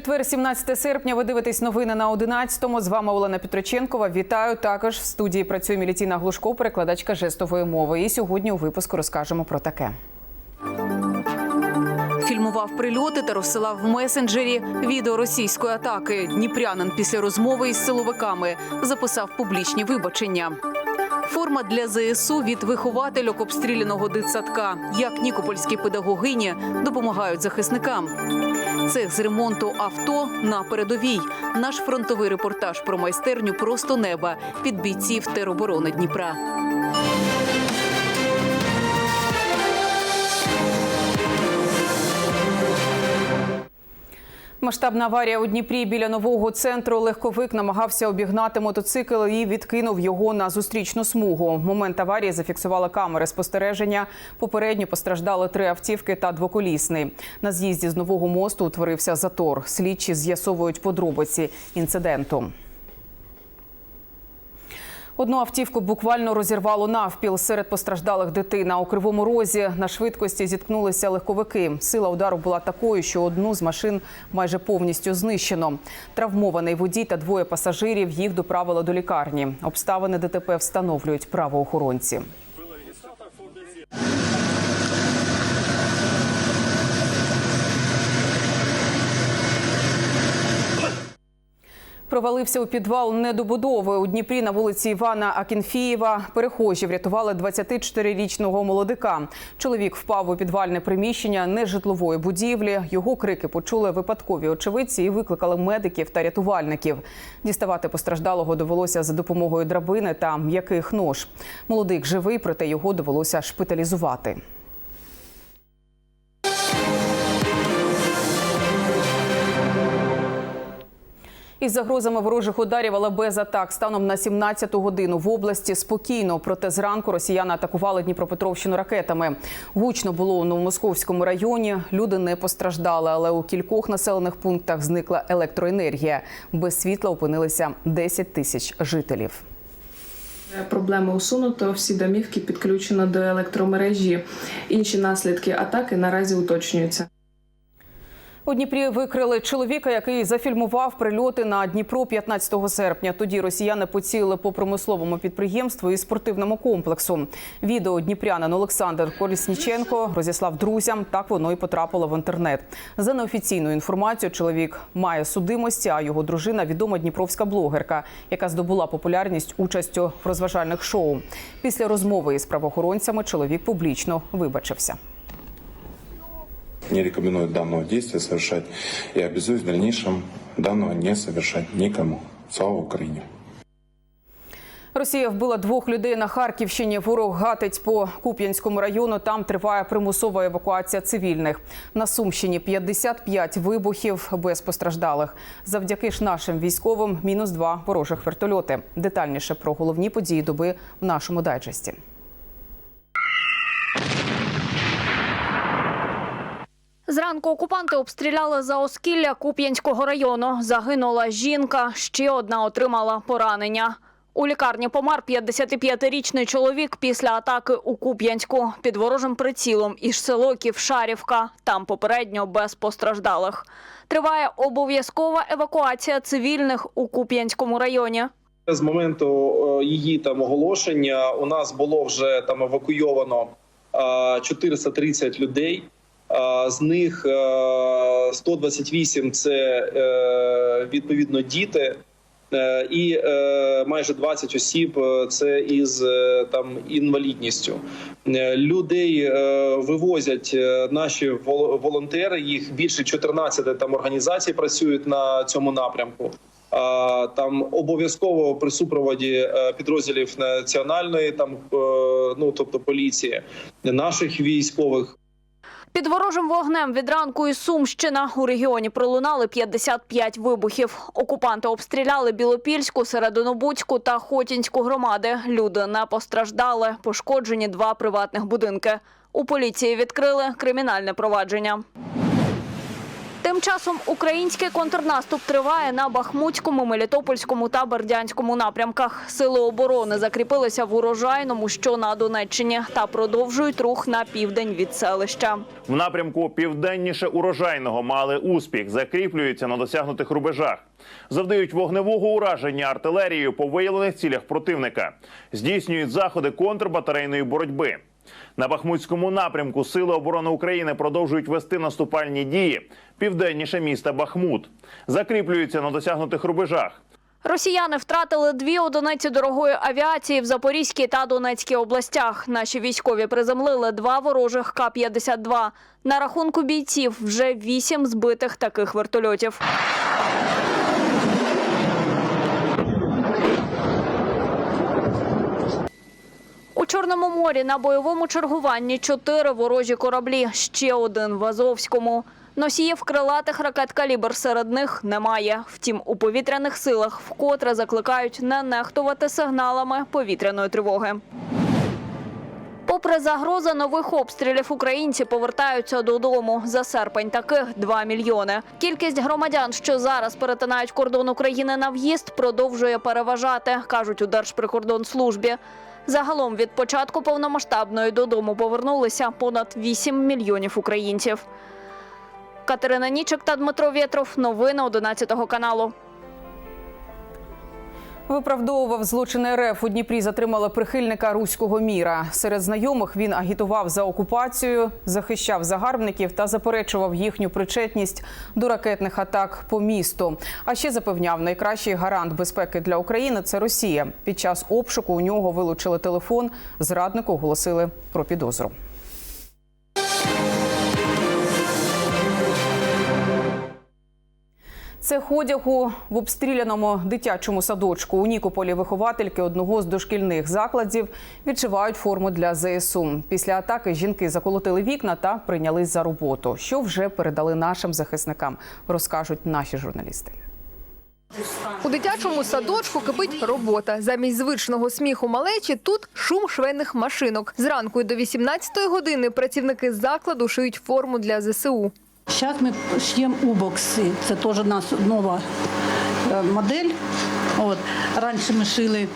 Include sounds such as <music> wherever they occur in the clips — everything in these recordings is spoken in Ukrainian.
Четвер, 17 серпня. Ви дивитесь новини на 11-му. З вами Олена Петроченкова. Вітаю. Також в студії працює Мілітіна Глушко, перекладачка жестової мови. І сьогодні у випуску розкажемо про таке. Фільмував прильоти та розсилав в месенджері відео російської атаки. Дніпрянин після розмови із силовиками записав публічні вибачення. Форма для ЗСУ від виховательок обстріляного дитсадка. Як нікопольські педагогині допомагають захисникам. Цех з ремонту авто на передовій. Наш фронтовий репортаж про майстерню просто неба під бійців тероборони Дніпра. Масштабна аварія у Дніпрі біля нового центру. Легковик намагався обігнати мотоцикл і відкинув його на зустрічну смугу. Момент аварії зафіксували камери спостереження. Попередньо постраждали три автівки та двоколісний. На з'їзді з нового мосту утворився затор. Слідчі з'ясовують подробиці інциденту. Одну автівку буквально розірвало навпіл. Серед постраждалих дитина у кривому розі на швидкості зіткнулися легковики. Сила удару була такою, що одну з машин майже повністю знищено. Травмований водій та двоє пасажирів їх доправили до лікарні. Обставини ДТП встановлюють правоохоронці. Провалився у підвал недобудови у Дніпрі на вулиці Івана Акінфієва. Перехожі врятували 24-річного молодика. Чоловік впав у підвальне приміщення нежитлової будівлі. Його крики почули випадкові очевидці і викликали медиків та рятувальників. Діставати постраждалого довелося за допомогою драбини та м'яких нож. Молодик живий, проте його довелося шпиталізувати. Із загрозами ворожих ударів, але без атак станом на 17-ту годину в області спокійно. Проте зранку росіяни атакували Дніпропетровщину ракетами. Гучно було у Новомосковському районі. Люди не постраждали, але у кількох населених пунктах зникла електроенергія. Без світла опинилися 10 тисяч жителів. Проблеми усунуто, всі домівки підключено до електромережі. Інші наслідки атаки наразі уточнюються. У Дніпрі викрили чоловіка, який зафільмував прильоти на Дніпро 15 серпня. Тоді росіяни поцілили по промисловому підприємству і спортивному комплексу. Відео дніпрянин Олександр Колісніченко розіслав друзям. Так воно і потрапило в інтернет. За неофіційною інформацією, чоловік має судимості, а його дружина відома дніпровська блогерка, яка здобула популярність участю в розважальних шоу. Після розмови із правоохоронцями чоловік публічно вибачився. Не рекомендую данного действия совершать и обязуюсь в дальнейшем данного не совершать никому. Слава Украине! Росія вбила двох людей на Харківщині. Ворог гатить по Куп'янському району. Там триває примусова евакуація цивільних. На Сумщині 55 вибухів без постраждалих. Завдяки ж нашим військовим мінус два ворожих вертольоти. Детальніше про головні події доби в нашому дайджесті. Зранку окупанти обстріляли за Оскілля Куп'янського району. Загинула жінка, ще одна отримала поранення. У лікарні помер 55-річний чоловік після атаки у Куп'янську під ворожим прицілом із село Ківшарівка. Там попередньо без постраждалих. Триває обов'язкова евакуація цивільних у Куп'янському районі. З моменту е, її там оголошення у нас було вже там евакуйовано е, 430 людей. Е, З них е, 128 – це е, відповідно діти, е, і е, майже 20 осіб е, це із е, там інвалідністю. Е, Людей е, вивозять е, наші вол- волонтери. Їх більше 14 там організацій працюють на цьому напрямку. Там обов'язково при супроводі е, підрозділів національної, там е, ну тобто поліції, наших військових. Під ворожим вогнем від ранку і Сумщина у регіоні пролунали 55 вибухів. Окупанти обстріляли Білопільську, Середонобудську та Хотінську громади. Люди не постраждали. Пошкоджені два приватних будинки. У поліції відкрили кримінальне провадження. Тим часом український контрнаступ триває на Бахмутському, Мелітопольському та Бердянському напрямках. Сили оборони закріпилися в урожайному, що на Донеччині, та продовжують рух на південь від селища. В напрямку південніше урожайного мали успіх, закріплюються на досягнутих рубежах, завдають вогневого ураження артилерією по виявлених цілях противника, здійснюють заходи контрбатарейної боротьби. На Бахмутському напрямку Сили оборони України продовжують вести наступальні дії південніше міста Бахмут, закріплюються на досягнутих рубежах. Росіяни втратили дві одиниці дорогої авіації в Запорізькій та Донецькій областях. Наші військові приземлили два ворожих К-52. На рахунку бійців вже вісім збитих таких вертольотів. Чорному морі на бойовому чергуванні чотири ворожі кораблі, ще один в Азовському. Носіїв крилатих ракет «Калібр» серед них немає. Втім, у повітряних силах вкотре закликають не нехтувати сигналами повітряної тривоги. Попри загрози нових обстрілів, українці повертаються додому. За серпень таких 2 мільйони. Кількість громадян, що зараз перетинають кордон України на в'їзд, продовжує переважати, кажуть у Держприкордонслужбі. Загалом від початку повномасштабної додому повернулися понад 8 мільйонів українців. Катерина Нічик та Дмитро Вєтров. Новини 11 каналу. Виправдовував злочини РФ у Дніпрі. Затримали прихильника руського міра. Серед знайомих він агітував за окупацію, захищав загарбників та заперечував їхню причетність до ракетних атак по місту. А ще запевняв, найкращий гарант безпеки для України це Росія. Під час обшуку у нього вилучили телефон. Зраднику оголосили про підозру. Це ходягу в обстріляному дитячому садочку. У Нікополі виховательки одного з дошкільних закладів відшивають форму для ЗСУ. Після атаки жінки заколотили вікна та прийнялись за роботу. Що вже передали нашим захисникам, розкажуть наші журналісти. У дитячому садочку кипить робота. Замість звичного сміху малечі тут шум швейних машинок. Зранку до 18-ї години працівники закладу шиють форму для ЗСУ. Зараз ми ш'ємо убокси. Це теж у нас нова е, модель. От. Раніше ми шили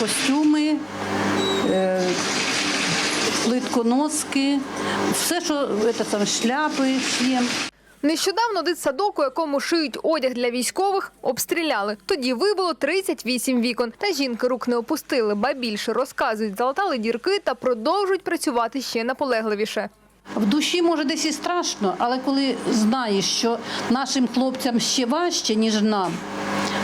костюми, е, плитконоски, все, що це, саме, шляпи ш'ємо. Нещодавно дитсадок, у якому шиють одяг для військових, обстріляли. Тоді вибило 38 вікон. Та жінки рук не опустили, ба більше розказують, залатали дірки та продовжують працювати ще наполегливіше. В душі може десь і страшно, але коли знаєш, що нашим хлопцям ще важче, ніж нам,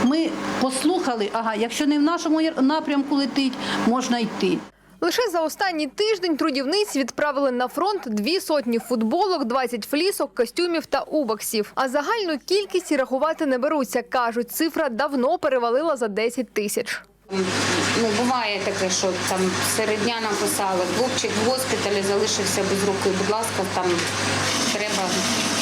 ми послухали, ага, якщо не в нашому напрямку летить, можна йти. Лише за останній тиждень трудівниць відправили на фронт дві сотні футболок, 20 флісок, костюмів та убоксів. А загальну кількість і рахувати не беруться. Кажуть, цифра давно перевалила за 10 тисяч. Ну, буває таке, що там серед дня написали, хлопчик в госпіталі залишився без руки, будь ласка, там треба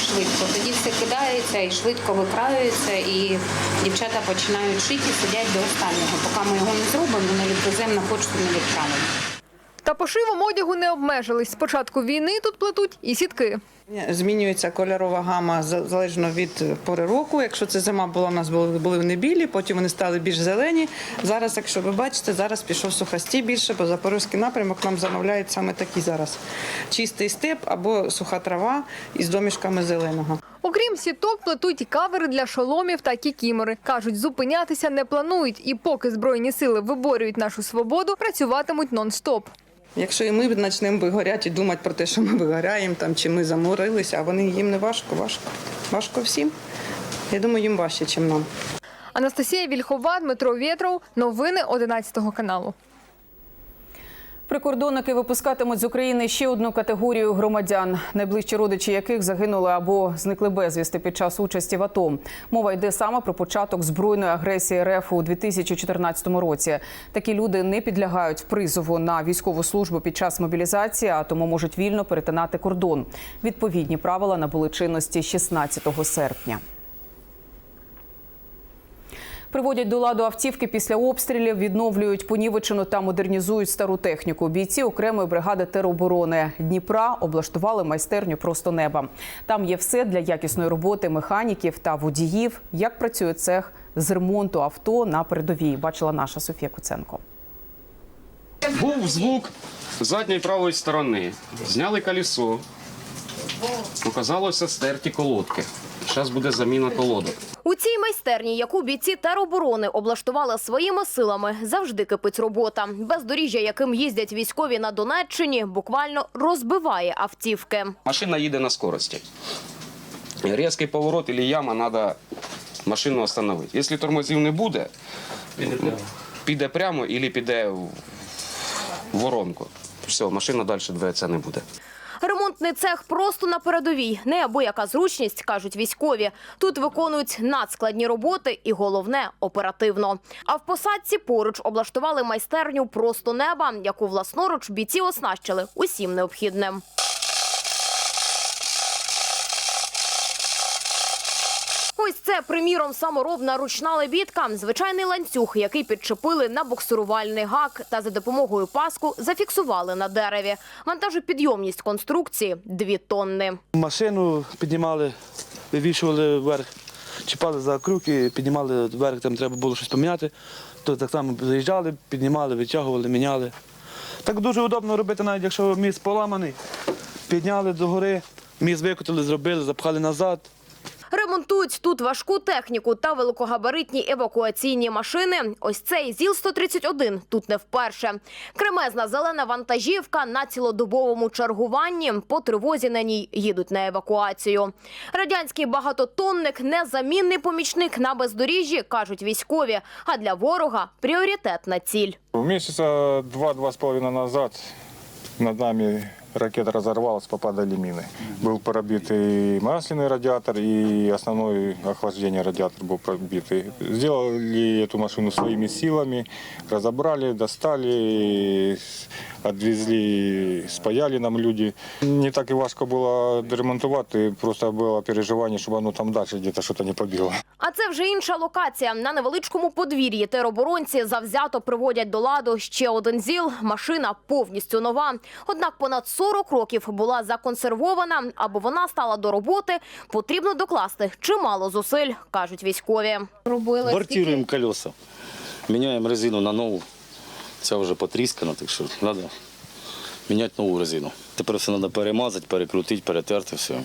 швидко. Тоді все кидається і швидко викраюється, і дівчата починають шити сидять до останнього. Поки ми його не зробимо, відвеземо на почту, не відправимо. Та пошивом одягу не обмежились. З початку війни тут плетуть і сітки. Змінюється кольорова гама за- залежно від пори року. Якщо це зима була, у нас були, були вони білі, потім вони стали більш зелені. Зараз, якщо ви бачите, зараз пішов сухостій більше, бо запорізький напрямок нам замовляють саме такі зараз. Чистий степ або суха трава із домішками зеленого. Окрім сіток, плетуть кавери для шоломів та кікімори. Кажуть, зупинятися не планують. І поки Збройні сили виборюють нашу свободу, працюватимуть нон-стоп. Якщо і ми почнемо вигоряти і думати про те, що ми вигоряємо там, чи ми заморилися, а вони їм не важко, важко. Важко всім. Я думаю, їм важче, ніж нам. Анастасія Вільхова, Дмитро Вєтров. Новини 11 каналу. Прикордонники випускатимуть з України ще одну категорію громадян, найближчі родичі яких загинули або зникли безвісти під час участі в АТО. Мова йде саме про початок збройної агресії РФ у 2014 році. Такі люди не підлягають призову на військову службу під час мобілізації, а тому можуть вільно перетинати кордон. Відповідні правила набули чинності 16 серпня. Приводять до ладу автівки після обстрілів, відновлюють понівечену та модернізують стару техніку. Бійці окремої бригади тероборони Дніпра облаштували майстерню просто неба. Там є все для якісної роботи механіків та водіїв. Як працює цех з ремонту авто на передовій, бачила наша Софія Куценко. Був звук задньої правої сторони. Зняли колесо. Оказалося стерті колодки. Зараз буде заміна колодок. У цій майстерні, яку бійці тероборони облаштували своїми силами, завжди кипить робота. Бездоріжжя, яким їздять військові на Донеччині, буквально розбиває автівки. Машина їде на скорості. Різкий поворот або яма, треба машину встановити. Якщо тормозів не буде, піде прямо або піде в воронку. Все, машина далі двигатися не буде. Ремонтний цех просто на передовій. Неабияка зручність, кажуть військові. Тут виконують надскладні роботи і головне оперативно. А в посадці поруч облаштували майстерню просто неба, яку власноруч бійці оснащили усім необхідним. Ось це, приміром, саморобна ручна лебідка, звичайний ланцюг, який підчепили на буксирувальний гак та за допомогою паску зафіксували на дереві. Вантажопідйомність конструкції – 2 тонни. Машину піднімали, вивішували вверх, чіпали за крюки, піднімали вверх, там треба було щось поміняти. То так само заїжджали, піднімали, витягували, міняли. Так дуже удобно робити, навіть якщо міст поламаний. Підняли догори, міст викотили, зробили, запхали назад. Ремонтують тут важку техніку та великогабаритні евакуаційні машини. Ось цей ЗІЛ-131 тут не вперше. Кремезна зелена вантажівка на цілодобовому чергуванні. По тривозі на ній їдуть на евакуацію. Радянський багатотонник – незамінний помічник на бездоріжжі, кажуть військові. А для ворога – пріоритетна ціль. Месяца два-два с половиной назад над нами ракета разорвалась, попадали мины. Был пробит и масляный радиатор, и основной охлаждение радиатор был пробитый. Сделали эту машину своими силами, разобрали, достали, отвезли, спаяли нам люди. Не так и важко было ремонтувати, просто было переживание, чтобы оно там дальше где-то что-то не побило. А це вже інша локація. На невеличкому подвір'ї тероборонці завзято приводять до ладу ще один ЗІЛ. Машина повністю нова. Однак понад 40 років була законсервована. Аби вона стала до роботи, потрібно докласти чимало зусиль, кажуть військові. Робили Бортируємо колеса, міняємо резину на нову. Ця вже потріскана, так що треба міняти нову резину. Тепер все треба перемазати, перекрутити, перетерти все.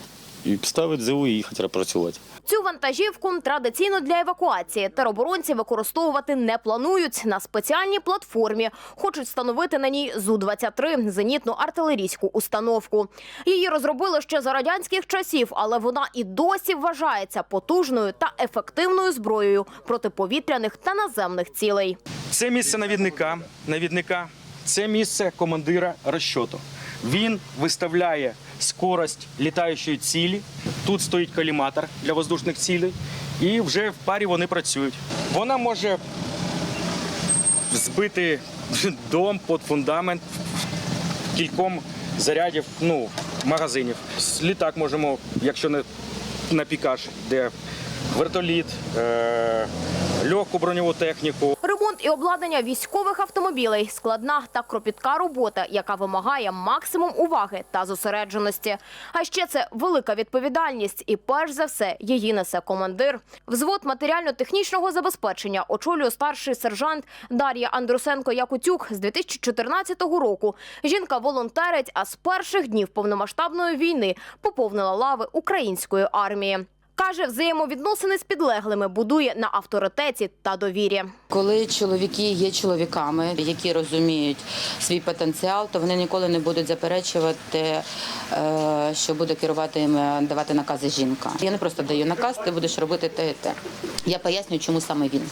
І ставити ЗУ і їхати працювати. Цю вантажівку традиційно для евакуації тероборонці використовувати не планують. На спеціальній платформі хочуть встановити на ній Зу-23 – зенітну артилерійську установку. Її розробили ще за радянських часів, але вона і досі вважається потужною та ефективною зброєю протиповітряних та наземних цілей. Це місце навідника, навідника, це місце командира розчоту. Він виставляє скорость літаючої цілі. Тут стоїть коліматор для воздушних цілей, і вже в парі вони працюють. Вона може збити <laughs> дом під фундамент кільком зарядів ну, магазинів. Літак можемо, якщо не на пікаж, де вертоліт, е- легку броньову техніку. Ремонт і обладнання військових автомобілей – складна та кропітка робота, яка вимагає максимум уваги та зосередженості. А ще це велика відповідальність і, перш за все, її несе командир. Взвод матеріально-технічного забезпечення очолює старший сержант Дар'я Андрусенко-Якутюк з 2014 року. Жінка волонтерить, а з перших днів повномасштабної війни поповнила лави української армії. Каже, взаємовідносини з підлеглими будує на авторитеті та довірі. Коли чоловіки є чоловіками, які розуміють свій потенціал, то вони ніколи не будуть заперечувати, е, що буде керувати їм, е, давати накази жінка. Я не просто даю наказ, ти будеш робити те те. Я пояснюю, чому саме він.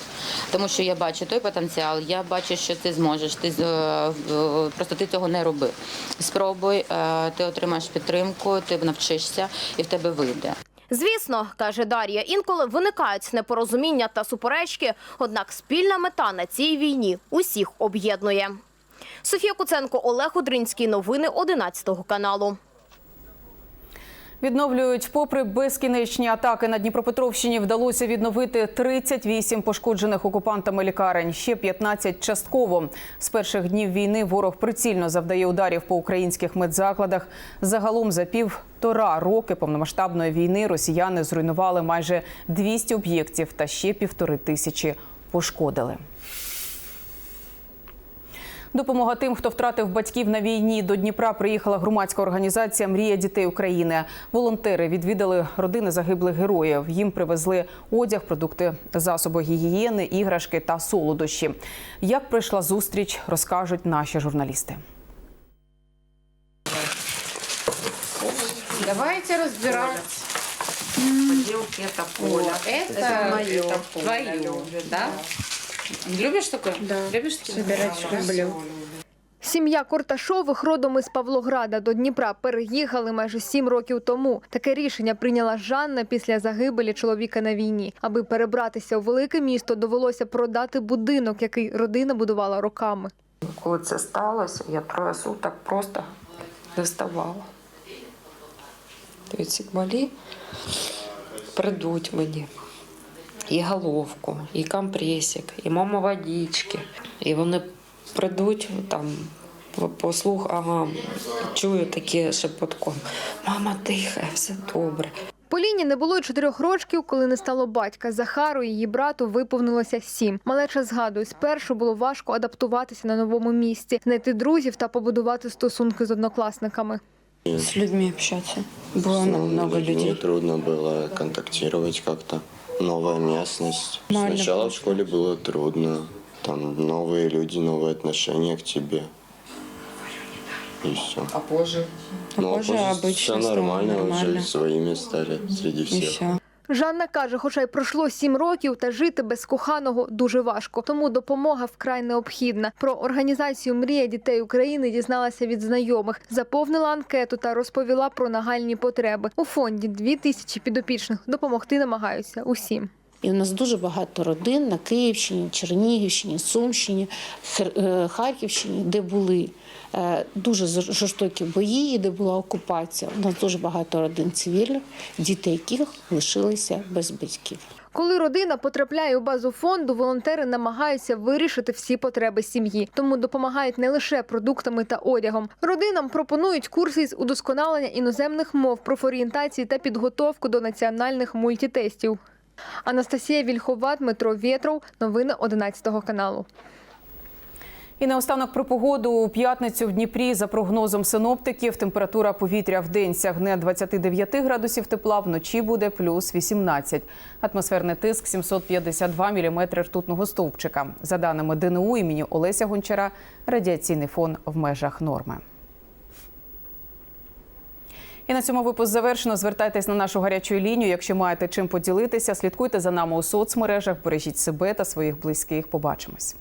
Тому що я бачу той потенціал, я бачу, що ти зможеш. Ти е, просто ти цього не роби. Спробуй, ти отримаєш підтримку, ти навчишся і в тебе вийде. Звісно, каже Дар'я, інколи виникають непорозуміння та суперечки, однак спільна мета на цій війні усіх об'єднує. Софія Куценко, Олег Удринський. Новини 11 каналу. Відновлюють, попри безкінечні атаки на Дніпропетровщині, вдалося відновити 38 пошкоджених окупантами лікарень, ще 15 частково. З перших днів війни ворог прицільно завдає ударів по українських медзакладах. Загалом за півтора роки повномасштабної війни росіяни зруйнували майже 200 об'єктів та ще півтори тисячі пошкодили. Допомога тим, хто втратив батьків на війні. До Дніпра приїхала громадська організація Мрія дітей України. Волонтери відвідали родини загиблих героїв. Їм привезли одяг, продукти, засоби гігієни, іграшки та солодощі. Як пройшла зустріч, розкажуть наші журналісти. Давайте разбирать. Поделки это Поля. Это, Это моё. это твое, да? Любишь такое? Да. Любишь такие? Собирать люблю. Сім'я Корташових родом із Павлограда до Дніпра переїхали майже сім років тому. Таке рішення прийняла Жанна після загибелі чоловіка на війні. Аби перебратися у велике місто, довелося продати будинок, який родина будувала роками. Коли це сталося, я троє суток просто не вставала. Ці малі придуть мені і головку, і компресик, і мама водички. І вони прийдуть там послух, ага, чую таке шепотком. Мама дихає, все добре. Поліні не було й чотирьох років, коли не стало батька. Захару і її брату виповнилося сім. Малеча згадує, спершу було важко адаптуватися на новому місці, знайти друзів та побудувати стосунки з однокласниками. С людьми общаться. Было много людей. трудно было контактировать как-то. Новая местность. Нормально Сначала в школе было трудно. Там новые люди, новые отношения к тебе. И все. А позже? А Ну, а позже позже обычно все стало нормально, нормально. уже своими стали среди И всех. все. Жанна каже, хоча й пройшло сім років, та жити без коханого дуже важко. Тому допомога вкрай необхідна. Про організацію Мрія дітей України дізналася від знайомих, заповнила анкету та розповіла про нагальні потреби. У фонді дві тисячі підопічних допомогти намагаються усім. І у нас дуже багато родин на Київщині, Чернігівщині, Сумщині, е, Харківщині, де були е, дуже жорстокі бої, де була окупація. У нас дуже багато родин цивільних, діти яких лишилися без батьків. Коли родина потрапляє у базу фонду, волонтери намагаються вирішити всі потреби сім'ї, тому допомагають не лише продуктами та одягом. Родинам пропонують курси з удосконалення іноземних мов, профорієнтації та підготовку до національних мультитестів. Анастасія Вільхова, Дмитро Вєтров. Новини 11 каналу. І наостанок про погоду у п'ятницю в Дніпрі за прогнозом синоптиків температура повітря в день сягне 29 градусів тепла, вночі буде плюс 18. Атмосферний тиск 752 міліметри ртутного стовпчика. За даними ДНУ імені Олеся Гончара, радіаційний фон в межах норми. І на цьому випуск завершено. Звертайтесь на нашу гарячу лінію. Якщо маєте чим поділитися, слідкуйте за нами у соцмережах, бережіть себе та своїх близьких. Побачимось.